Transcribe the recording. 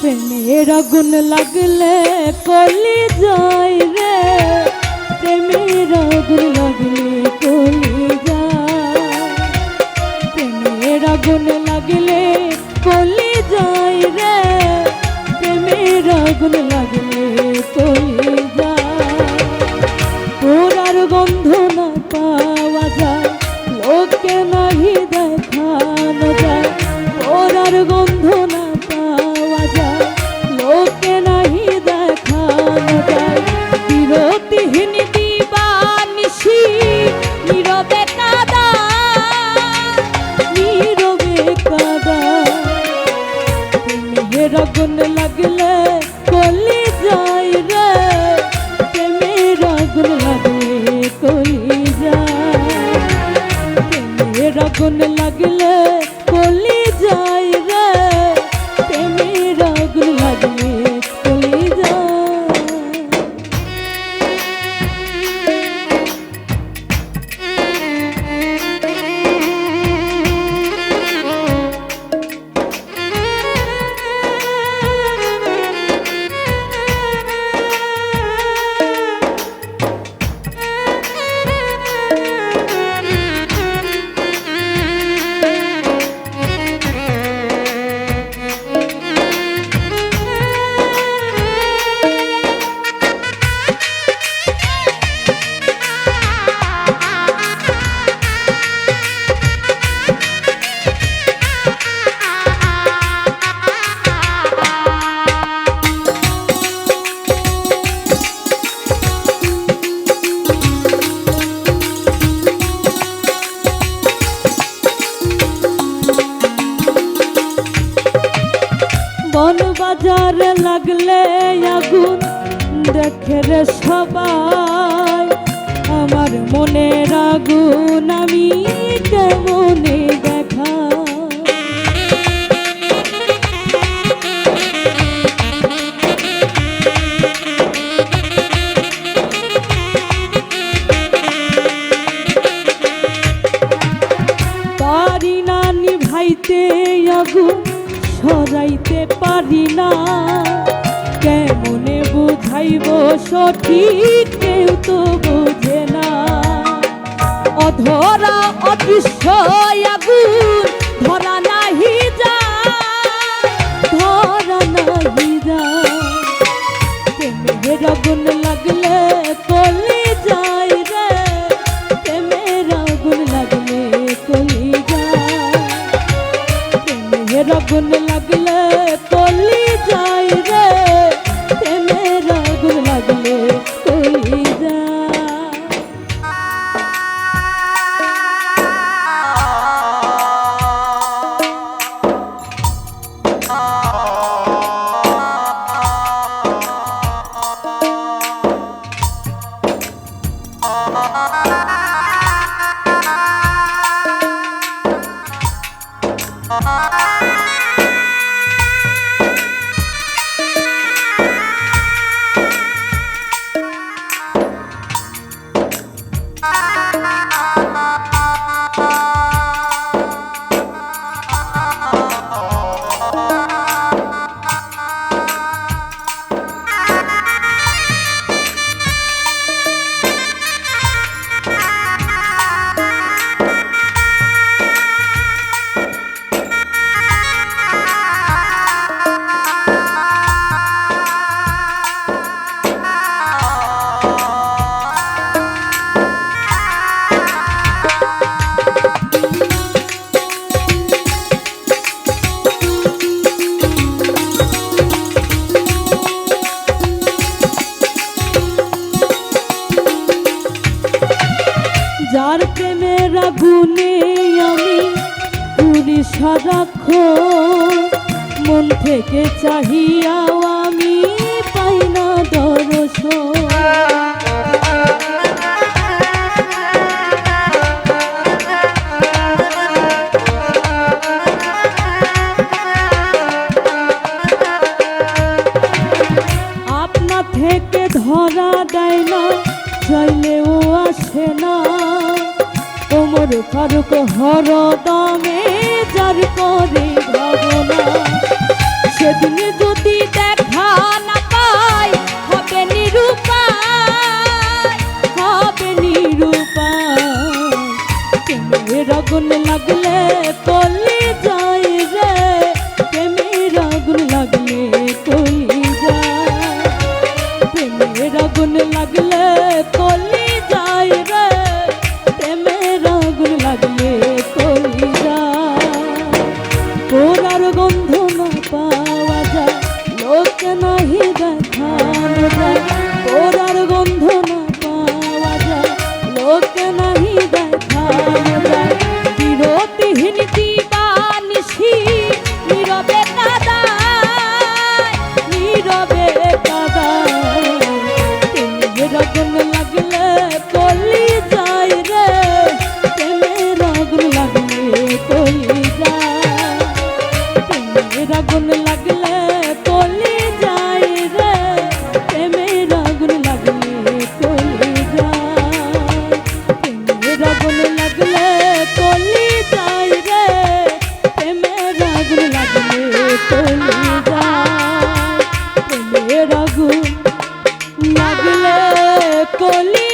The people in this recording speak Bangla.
প্রেমের আগুন লাগলে কলি যায় রে। প্রেমের আগুন লাগলে কলি যায়। প্রেমের আগুন লাগলে কলি যায় রে। প্রেমের আগুন লাগলে কলি বাজারে লাগলে আগুন দেখে রে সবাই। আমার মনের আগুন আমি কেমনে দেখা পারি না নিভাইতে আগুন সরাইতে। পারি না। কেমনে বুঝাইব সঠিক কেউ তো বোঝে না। অধরা অদৃশ্য আগুন, ধরা নাহি ধরা নাহি যা প্রেমের পুরি সারাক্ষ মন থেকে চাহিয়াও আমি পাই না আপনা থেকে ধরা দেয় না, চাইলেও আসে না। ওমর ফারুক হর দমে আর করে ভাবনা সেদিন যদি দেখা না পাই, হবে নিরূপায় হবে নিরূপায়। লাগলে যায় রে প্রেমের আগুন লাগলে পল্লি যায়। লাগলে পল্লি লাগলে কলি যায় প্রেমের আগুন লাগলে কলি যায় রে প্রেমের আগুন লাগলে কলি যায় প্রেমের আগুন লাগলে কলি যায় রে প্রেমের আগুন লাগলে কলি যায় প্রেমের আগুন লাগলে কলি